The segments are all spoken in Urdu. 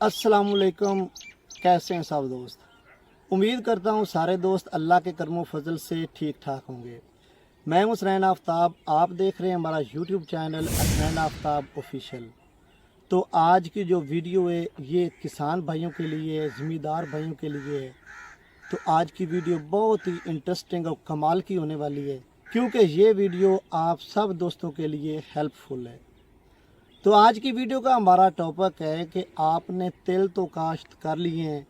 السلام علیکم، کیسے ہیں سب دوست؟ امید کرتا ہوں سارے دوست اللہ کے کرم و فضل سے ٹھیک ٹھاک ہوں گے۔ میں ہوں حسنین آفتاب، آپ دیکھ رہے ہیں ہمارا YouTube channel Hasnain Aftab official تو آج کی جو ویڈیو ہے، یہ کسان بھائیوں کے لیے زمیندار بھائیوں کے لیے ہے۔ تو آج کی ویڈیو بہت ہی انٹرسٹنگ اور کمال کی ہونے والی ہے، کیونکہ یہ ویڈیو آپ سب دوستوں کے لیے ہیلپ فل ہے۔ تو آج کی ویڈیو کا ہمارا ٹاپک ہے کہ آپ نے تل تو کاشت کر لیے ہیں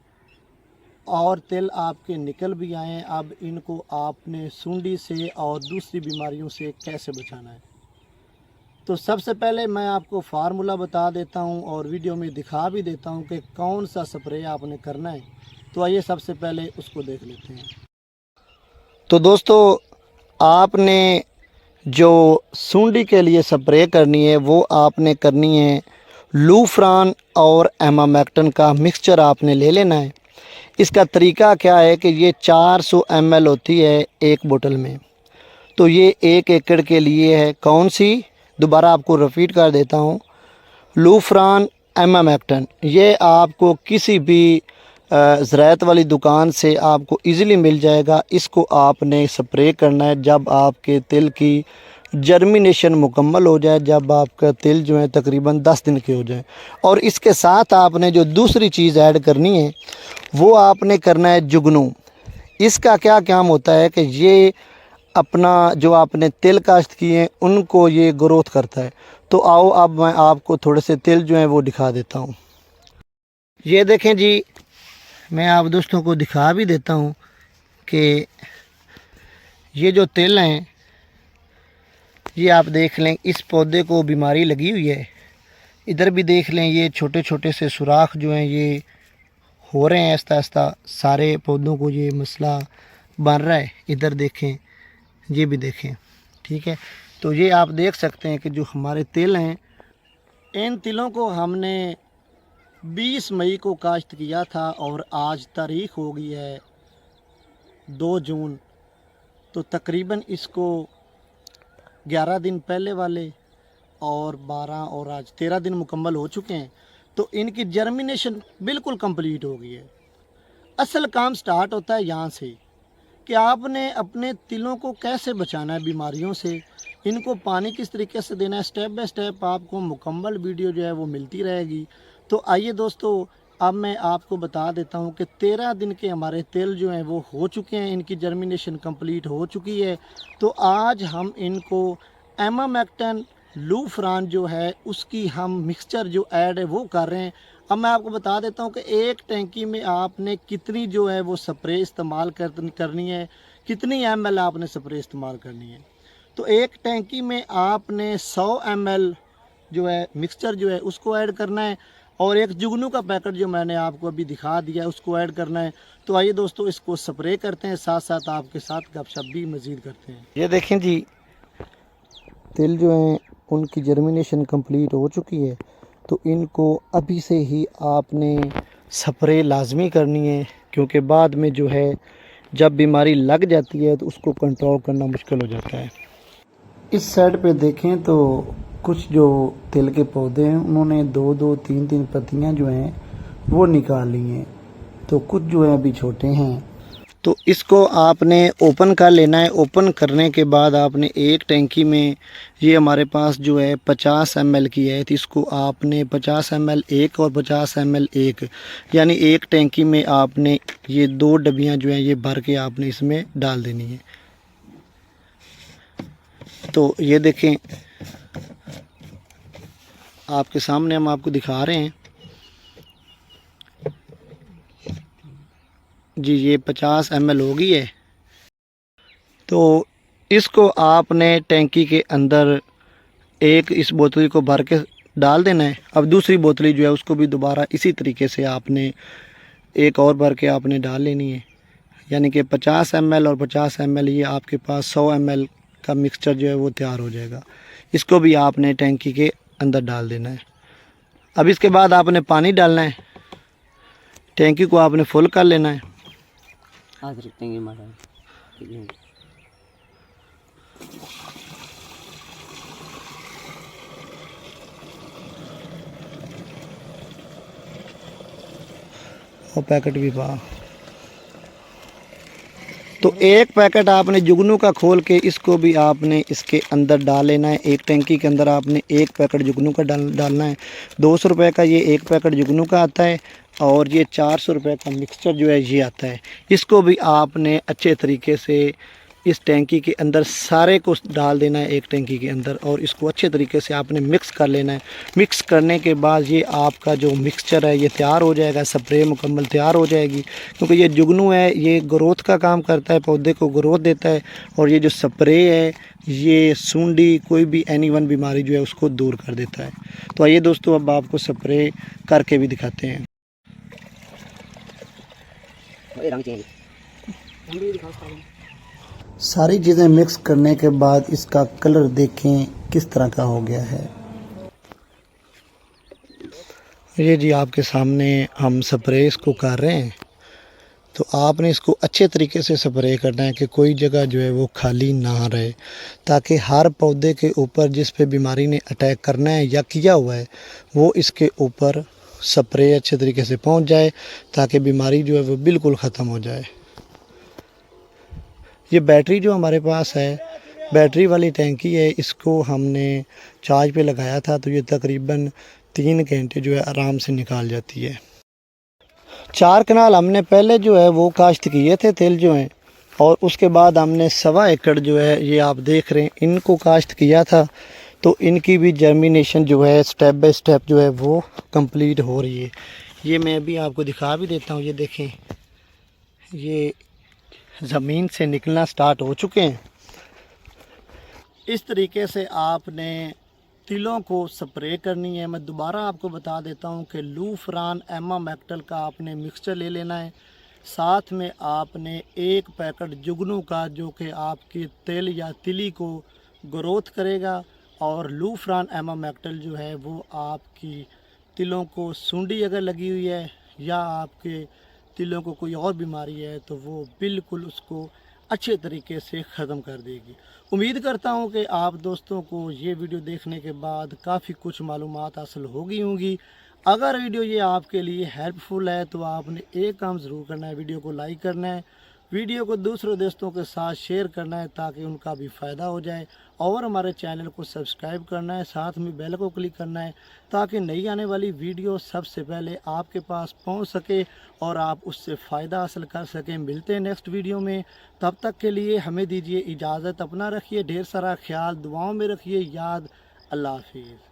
اور تل آپ کے نکل بھی آئے ہیں، اب ان کو آپ نے سونڈی سے اور دوسری بیماریوں سے کیسے بچانا ہے؟ تو سب سے پہلے میں آپ کو فارمولا بتا دیتا ہوں اور ویڈیو میں دکھا بھی دیتا ہوں کہ کون سا سپرے آپ نے کرنا ہے۔ تو آئیے سب سے پہلے اس کو دیکھ لیتے ہیں۔ تو دوستو، آپ نے جو سونڈی کے لیے سپرے کرنی ہے، وہ آپ نے کرنی ہے۔ لوفران اور ایمامیکٹن کا مکسچر آپ نے لے لینا ہے۔ اس کا طریقہ کیا ہے کہ یہ چار سو ایم ایل ہوتی ہے ایک بوٹل میں۔ تو یہ ایک ایکڑ کے لیے ہے۔ کون سی؟ دوبارہ آپ کو رپیٹ کر دیتا ہوں۔ لوفران ایمامیکٹن یہ آپ کو کسی بھی زراعت والی دکان سے آپ کو ایزیلی مل جائے گا۔ اس کو آپ نے سپری کرنا ہے۔ جب آپ کے تل کی جرمینیشن مکمل ہو جائے، جب آپ کا تل جو ہے تقریباً دس دن کے ہو جائے۔ اور اس کے ساتھ آپ نے جو دوسری چیز ایڈ کرنی ہے، وہ آپ نے کرنا ہے جگنو۔ اس کا کیا کام ہوتا ہے کہ یہ اپنا جو آپ نے تیل کاشت کیے ہیں، ان کو یہ گروتھ کرتا ہے۔ تو آؤ، اب میں آپ کو تھوڑے سے تیل جو ہیں وہ دکھا دیتا ہوں۔ یہ دیکھیں جی میں آپ دوستوں کو دکھا بھی دیتا ہوں کہ یہ جو تیل ہیں، یہ آپ دیکھ لیں، اس پودے کو بیماری لگی ہوئی ہے۔ ادھر بھی دیکھ لیں، یہ چھوٹے چھوٹے سے سوراخ جو ہیں، یہ ہو رہے ہیں آہستہ آہستہ۔ سارے پودوں کو یہ مسئلہ بن رہا ہے۔ ادھر دیکھیں، یہ بھی دیکھیں، ٹھیک ہے۔ تو یہ آپ دیکھ سکتے ہیں کہ جو ہمارے تیل ہیں، ان تلوں کو ہم نے بیس مئی کو کاشت کیا تھا اور آج تاریخ ہو گئی ہے دو جون۔ تو تقریباً اس کو گیارہ دن پہلے والے اور بارہ اور آج تیرہ دن مکمل ہو چکے ہیں۔ تو ان کی جرمینیشن بالکل کمپلیٹ ہو گئی ہے۔ اصل کام سٹارٹ ہوتا ہے یہاں سے۔ کہ آپ نے اپنے تلوں کو کیسے بچانا ہے بیماریوں سے؟ ان کو پانی کس طریقے سے دینا ہے؟ سٹیپ بائی سٹیپ آپ کو مکمل ویڈیو جو ہے وہ ملتی رہے گی۔ تو آئیے دوستو، اب میں آپ کو بتا دیتا ہوں کہ تیرہ دن کے ہمارے تیل جو ہیں وہ ہو چکے ہیں، ان کی جرمینیشن کمپلیٹ ہو چکی ہے۔ تو آج ہم ان کو ایمامکٹن لو فران جو ہے، اس کی ہم مکسچر جو ایڈ ہے وہ کر رہے ہیں۔ اب میں آپ کو بتا دیتا ہوں کہ ایک ٹینکی میں آپ نے کتنی جو ہے وہ سپرے استعمال کرنی ہے، کتنی ایم ایل آپ نے سپرے استعمال کرنی ہے۔ تو ایک ٹینکی میں آپ نے سو ایم ایل جو ہے مکسچر جو ہے اس کو ایڈ کرنا ہے۔ اور ایک جگنو کا پیکٹ جو میں نے آپ کو ابھی دکھا دیا ہے، اس کو ایڈ کرنا ہے۔ تو آئیے دوستو، اس کو سپرے کرتے ہیں، ساتھ ساتھ آپ کے ساتھ گپ شپ بھی مزید کرتے ہیں۔ یہ دیکھیں جی تل جو ہیں ان کی جرمینیشن کمپلیٹ ہو چکی ہے، تو ان کو ابھی سے ہی آپ نے سپرے لازمی کرنی ہے، کیونکہ بعد میں جو ہے جب بیماری لگ جاتی ہے تو اس کو کنٹرول کرنا مشکل ہو جاتا ہے۔ اس سائڈ پہ دیکھیں تو کچھ جو تیل کے پودے ہیں، انہوں نے دو دو تین تین پتیاں جو ہیں وہ نکال لی ہیں۔ تو کچھ جو ہیں ابھی چھوٹے ہیں۔ تو اس کو آپ نے اوپن کر لینا ہے. اوپن کرنے کے بعد آپ نے ایک ٹینکی میں یہ ہمارے پاس جو ہے پچاس ایم ایل کی ہے. تو اس کو آپ نے پچاس ایم ایل ایک اور پچاس ایم ایل ایک. یعنی ایک ٹینکی میں آپ نے یہ دو ڈبیاں جو ہیں یہ بھر کے آپ نے اس میں ڈال دینی ہے تو یہ دیکھیں آپ کے سامنے ہم آپ کو دکھا رہے ہیں. جی یہ پچاس ایم ایل ہوگی ہے تو اس کو آپ نے ٹینکی کے اندر ایک اس بوتلی کو بھر کے ڈال دینا ہے۔ اب دوسری بوتلی جو ہے، اس کو بھی دوبارہ اسی طریقے سے آپ نے ایک اور بھر کے آپ نے ڈال لینی ہے۔ یعنی کہ پچاس ایم ایل اور پچاس ایم ایل یہ آپ کے پاس سو ایم ایل کا مکسچر جو ہے وہ تیار ہو جائے گا۔ اس کو بھی آپ نے ٹینکی کے اندر ڈال دینا ہے۔ اب اس کے بعد آپ نے پانی ڈالنا ہے۔ ٹینکی کو آپ نے فل کر لینا ہے۔ پیکٹ بھی پا تو ایک پیکٹ آپ نے جگنو کا کھول کے اس کو بھی آپ نے اس کے اندر ڈال لینا ہے ایک ٹینکی کے اندر آپ نے ایک پیکٹ جگنو کا ڈالنا ہے دو سو روپے کا یہ ایک پیکٹ جگنو کا آتا ہے اور یہ چار سو روپے کا مکسچر جو ہے یہ آتا ہے۔ اس کو بھی آپ نے اچھے طریقے سے اس ٹینکی کے اندر سارے کو ڈال دینا ہے ایک ٹینکی کے اندر اور اس کو اچھے طریقے سے آپ نے مکس کر لینا ہے۔ مکس کرنے کے بعد یہ آپ کا جو مکسچر ہے یہ تیار ہو جائے گا، سپرے مکمل تیار ہو جائے گی۔ کیونکہ یہ جگنو ہے، یہ گروتھ کا کام کرتا ہے، پودے کو گروتھ دیتا ہے اور یہ جو سپرے ہے، یہ سونڈی کوئی بھی اینی ون بیماری جو ہے اس کو دور کر دیتا ہے۔ تو آئیے دوستو، اب آپ کو سپرے کر کے بھی دکھاتے ہیں۔ ساری چیزیں مکس کرنے کے بعد اس کا کلر دیکھیں کس طرح کا ہو گیا ہے۔ یہ جی آپ کے سامنے ہم سپرے اس کو کر رہے ہیں۔ تو آپ نے اس کو اچھے طریقے سے سپرے کرنا ہے کہ کوئی جگہ جو ہے وہ خالی نہ رہے۔ تاکہ ہر پودے کے اوپر جس پہ بیماری نے اٹیک کرنا ہے یا کیا ہوا ہے، وہ اس کے اوپر سپرے اچھے طریقے سے پہنچ جائے تاکہ بیماری جو ہے وہ بالکل ختم ہو جائے۔ یہ بیٹری جو ہمارے پاس ہے، بیٹری والی ٹینکی ہے، اس کو ہم نے چارج پہ لگایا تھا تو یہ تقریباً تین گھنٹے جو ہے آرام سے نکال جاتی ہے۔ چار کنال ہم نے پہلے جو ہے وہ کاشت کیے تھے تیل جو ہیں، اور اس کے بعد ہم نے سوا ایکڑ جو ہے یہ آپ دیکھ رہے ہیں، ان کو کاشت کیا تھا۔ تو ان کی بھی جرمینیشن جو ہے سٹیپ بائی سٹیپ جو ہے وہ کمپلیٹ ہو رہی ہے۔ یہ میں بھی آپ کو دکھا بھی دیتا ہوں، یہ دیکھیں۔ یہ زمین سے نکلنا سٹارٹ ہو چکے ہیں۔ اس طریقے سے آپ نے تلوں کو سپرے کرنی ہے۔ میں دوبارہ آپ کو بتا دیتا ہوں کہ لو فران ایما میکٹل کا آپ نے مکسچر لے لینا ہے۔ ساتھ میں آپ نے ایک پیکٹ جگنو کا جو کہ آپ کی تل یا تلی کو گروتھ کرے گا۔ اور لو فران ایما میکٹل جو ہے وہ آپ کی تلوں کو سونڈی اگر لگی ہوئی ہے یا آپ کے تلوں کو کوئی اور بیماری ہے تو وہ بالکل اس کو اچھے طریقے سے ختم کر دے گی۔ امید کرتا ہوں کہ آپ دوستوں کو یہ ویڈیو دیکھنے کے بعد کافی کچھ معلومات حاصل ہو گئی ہوں گی۔ اگر ویڈیو یہ آپ کے لیے ہیلپ فل ہے تو آپ نے ایک کام ضرور کرنا ہے، ویڈیو کو لائک کرنا ہے۔ ویڈیو کو دوسرے دوستوں کے ساتھ شیئر کرنا ہے تاکہ ان کا بھی فائدہ ہو جائے اور ہمارے چینل کو سبسکرائب کرنا ہے، ساتھ میں بیل کو کلک کرنا ہے تاکہ نئی آنے والی ویڈیو سب سے پہلے آپ کے پاس پہنچ سکے اور آپ اس سے فائدہ حاصل کر سکیں۔ ملتے ہیں نیکسٹ ویڈیو میں۔ تب تک کے لیے ہمیں دیجیے اجازت، اپنا رکھیے، ڈھیر سارا خیال، دعاؤں میں رکھیے، یاد، اللہ حافظ۔